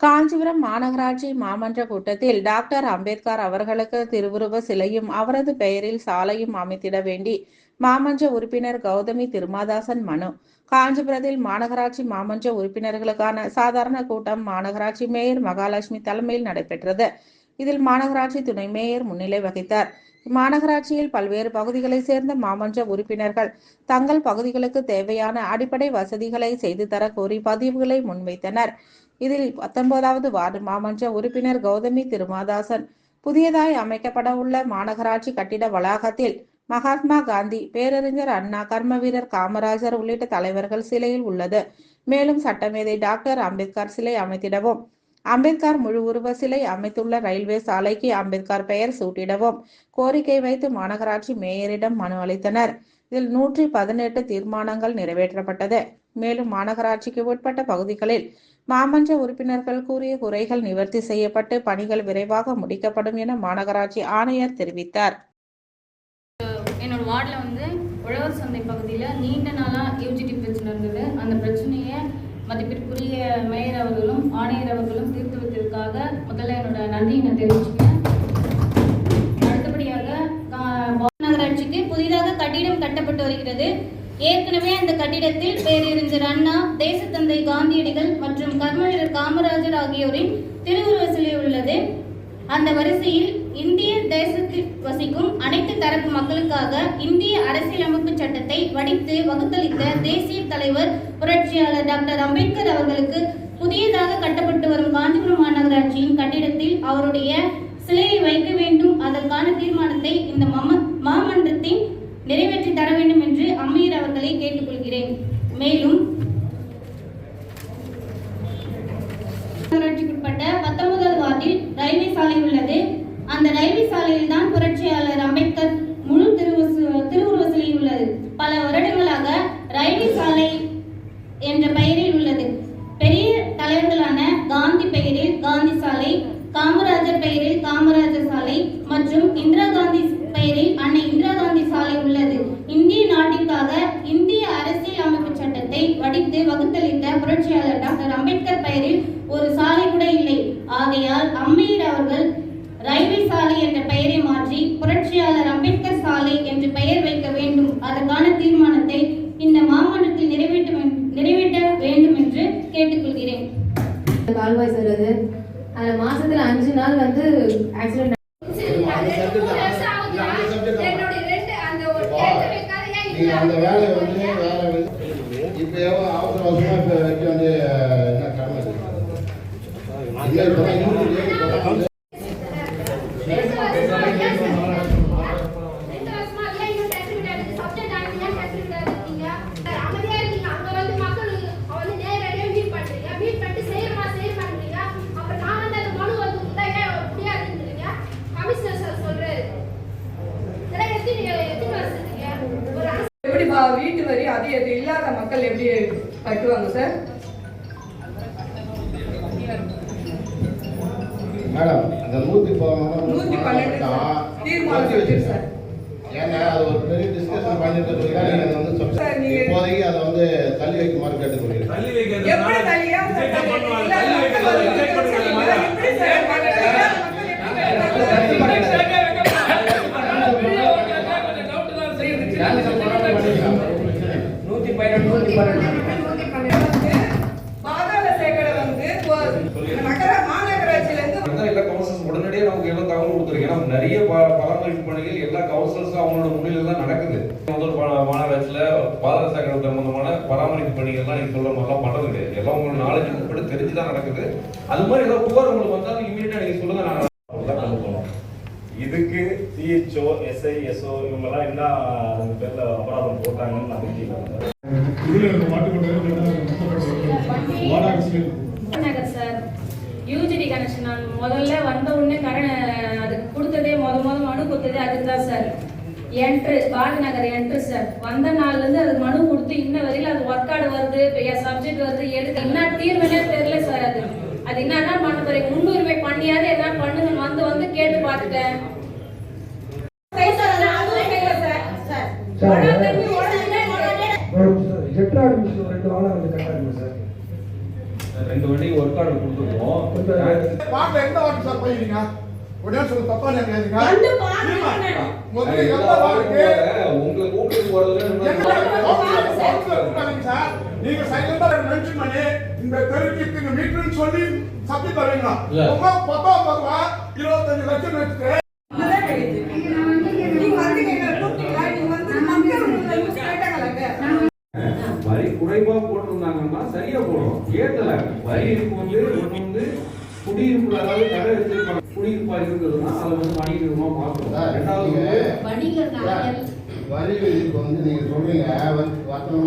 காஞ்சிபுரம் மாநகராட்சி மாமன்ற கூட்டத்தில் டாக்டர் அம்பேத்கர் அவர்களுக்கு திருவுருவ சிலையும் அவரது பெயரில் சாலையும் அமைத்திட வேண்டி மாமன்ற உறுப்பினர் கௌதமி திருமாதாசன் மனு. காஞ்சிபுரத்தில் மாநகராட்சி மாமன்ற உறுப்பினர்களுக்கான சாதாரண கூட்டம் மாநகராட்சி மேயர் மகாலட்சுமி தலைமையில் நடைபெற்றது. இதில் மாநகராட்சி துணை மேயர் முன்னிலை வகித்தார். மாநகராட்சியில் பல்வேறு பகுதிகளைச் சேர்ந்த மாமன்ற உறுப்பினர்கள் தங்கள் பகுதிகளுக்கு தேவையான அடிப்படை வசதிகளை செய்து தர கோரி பதிவுகளை முன்வைத்தனர். இதில் பத்தொன்பதாவது வார்டு மாமன்ற உறுப்பினர் கௌதமி திருமாதாசன். புதியதாய் அமைக்கப்பட உள்ள மாநகராட்சி கட்டிட வளாகத்தில் மகாத்மா காந்தி பேரறிஞர் அண்ணா கர்ம வீரர் காமராஜர் உள்ளிட்ட தலைவர்கள் சிலையில் உள்ளது. மேலும் சட்டமேதை டாக்டர் அம்பேத்கர் சிலை அமைத்திடவும். அம்பேத்கர் முழு உருவ சிலை அமைத்துள்ள ரயில்வே சாலைக்கு அம்பேத்கர் பெயர் சூட்டிடவும். கோரிக்கை வைத்து மாநகராட்சி மேயரிடம் மனு அளித்தனர். இதில் நூற்றி பதினெட்டு தீர்மானங்கள் நிறைவேற்றப்பட்டது. மேலும் மாநகராட்சிக்கு உட்பட்ட பகுதிகளில் மாமன்ற உறுப்பினர்கள் கூறிய குறைகள் நிவர்த்தி செய்யப்பட்டு பணிகள் விரைவாக முடிக்கப்படும் என மாநகராட்சி ஆணையர் தெரிவித்தார். என்னோட வார்டில் வந்து உழவர் சந்தை பகுதியில் நீண்ட நாளாக யூஜிடி பிரச்சனை இருந்தது. அந்த பிரச்சனையை மதிப்பிற்குரிய மேயர் அவர்களும் ஆணையர் அவர்களும் தீர்த்து வைத்ததற்காக முதல்ல என்னோட நன்றியை நான் தெரிவிச்சுக்கிறேன். ஏற்கனவே அந்த கட்டிடத்தில் பேரறிஞர் அண்ணா தேசத்தந்தை காந்தியடிகள் மற்றும் கர்மவீரர் காமராஜர் ஆகியோரின் திருவுருவ சிலை உள்ளது. அந்த வரிசையில் இந்திய தேசத்தில் வசிக்கும் அனைத்து தரப்பு மக்களுக்காக இந்திய அரசியலமைப்பு சட்டத்தை வடித்து வகுத்தளித்த தேசிய தலைவர் புரட்சியாளர் டாக்டர் அம்பேத்கர் அவர்களுக்கு புதியதாக கட்டப்பட்டு வரும் காஞ்சிபுரம் மாநகராட்சியின் கட்டிடத்தில் அவருடைய சிலையை வைக்க வேண்டும். அதற்கான தீர்மானத்தை இந்த மம- மாமன்றத்தின் நிறைவேற்றி தர வேண்டும் என்று அம்மீர் அவர்களை கேட்டுக்கொள்கிறேன். மேலும் நகராட்சிக்குட்பட்ட பத்தொன்பதாவது வார்டில் ரயில்வே சாலை உள்ளது. அந்த ரயில்வே சாலையில் தான் புரட்சியாளர் அம்பேத்கர் முழு திருவுரு திருவுருவ சிலை உள்ளது. பல வருடங்களாக ரயில்வே சாலை என்ற பெயரில் உள்ளது. பெரிய தலைவர்களான காந்தி பெயரில் காந்தி சாலை காமராஜர் பெயரில் காமராஜர் சாலை மற்றும் இந்திரா காந்தி பெயரில் அன்னை இந்திரா காந்தி சாலை உள்ளது இந்திய நாட்டிற்காக இந்திய அரசியல் அமைப்பு சட்டத்தை வடித்து வகுத்தளித்த புரட்சியாளர் டாக்டர் அம்பேத்கர் பெயரில் ஒரு சாலை கூட இல்லை அம்மையர் அவர்கள் ரயில்வே சாலை என்ற பெயரை மாற்றி புரட்சியாளர் அம்பேத்கர் சாலை என்று பெயர் வைக்க வேண்டும். அதற்கான தீர்மானத்தை இந்த மாமன்றத்தில் நிறைவேற்ற நிறைவேற்ற வேண்டும் என்று கேட்டுக்கொள்கிறேன். கால்வாய் சொல்றது. அதுல மாசத்துல அஞ்சு நாள் வந்து ஆக்சிடென்ட் நீங்க அந்த வேலையை வந்து வேலை. வந்து இப்ப எவ்வளவு அவசர அவசரமா இப்ப வைக்க வந்து என்ன கடமை இருக்கு? இல்ல இப்ப இன்னும் இப்ப வந்து எப்படி பா- வீட்டு வரி அது இது இல்லாத மக்கள் எப்படி கட்டுவாங்க சார் மேடம் அந்த நூத்தி நூத்தி பன்னெண்டு சார். ஏன்னா அது ஒரு பெரிய டிஸ்கஷன் பண்ணிட்டு இருக்கீங்க. அதை சார், நீங்க- இப்போதைக்கு அதை வந்து தள்ளி வைக்குமாறு கேட்டுக்கொள்கிறேன் தள்ளி வைக்கிறது எப்படி தள்ளியா சார் ரிஜெக்ட் தள்ளி பண்ணுவாங்க. இல்ல, தள்ளி வைக்கிறது மக்கள் ரிஜெக்ட் வந்து பண்ணுவாங்க. எப்படி சார் மக்கள் நூத்தி பன்னெண்டு நூத்தி பன்னெண்டு பாதாள சேக்கடை வந்து இப்போ நகர மாநகராட்சியில இருந்து அதான் எல்லா கவுன்சிலர்ஸ் உடனடியே நமக்கு எல்லாம் தகவல் கொடுத்துருக்கு ஏன்னா நிறைய ப- பராமரிப்பு பணிகள் எல்லா கவுன்சிலர்ஸும் அவங்களோட முன்னிலையில் தான் நடக்குது. முதல் மாநகராட்சியில் பாதாள சாக்கடை சம்பந்தமான பராமரிப்பு பணிகள்லாம் நீங்க சொல்ற மாதிரிலாம் பண்றது கிடையாது. எல்லாம் உங்களோட நாலேஜ் உட்பட்டு தெரிஞ்சு தான் நடக்குது. அது மாதிரி ஏதாவது புகார் உங்களுக்கு வந்தாலும் இமீடியட்டா நீங்க சொல்லுங்க நான் தான் கொண்டு போகணும் இதுக்கு சிஹெச்ஓ எஸ்ஐ எஸ்ஓ இவங்கெல்லாம் என்ன அதுக்கு பேர்ல அபராதம் போட்டாங்கன்னு நான் சார் யூஜிடி கனெக்ஷன் நான் முதல்ல வந்த உடனே கரண கொடுத்ததே அதுக்கு தான் சார். என்ட்ரு பாரதி நகர் என்ட்ரு சார். வந்த நாள்ல இருந்து அது மனு கொடுத்து இன்ன வரையில அது ஒர்க் ஆர்டு வருது சப்ஜெக்ட் வருது எடுக்க என்ன தீர்வுனே தெரியல சார் அது. அது என்னன்னா பண்ண போறீங்க முன்னுரிமை பண்ணியாவது என்ன பண்ணுங்க வந்து வந்து கேட்டு பார்த்துட்டேன். ரெண்டு வண்டி ஒர்க் ஆர்டர் கொடுத்துருக்கோம். வார்த்தை எந்த வார்த்தை சார் போயிருக்கீங்க? உடனே சொல்ல தப்பா நினைக்காதீங்க வந்து பாருங்க. முதல்ல உங்களை கூப்பிட்டு சார். நீங்க சைலண்டா மென்ஷன் பண்ணி இந்த தெருவுக்கு மீட்டர்னு சொல்லி தருவீங்களா இல்ல. உங்க பருவா இருபத்தஞ்சு லட்சம் வச்சுட்டு? வரி குறைவா போட்டிருந்தாங்கன்னா சரியா போடும். ஏத்தல வரி இருக்கு வந்து ஒண்ணு வந்து குடியிருப்புல அதாவது கடை வச்சிருப்பாங்க. குடியிருப்பா இருந்ததுன்னா அதை வந்து வணிக நிறுவனமா மாற்றணும் ரெண்டாவது வந்து வரி விதிப்பு வந்து நீங்க சொல்றீங்க வர்த்தனமா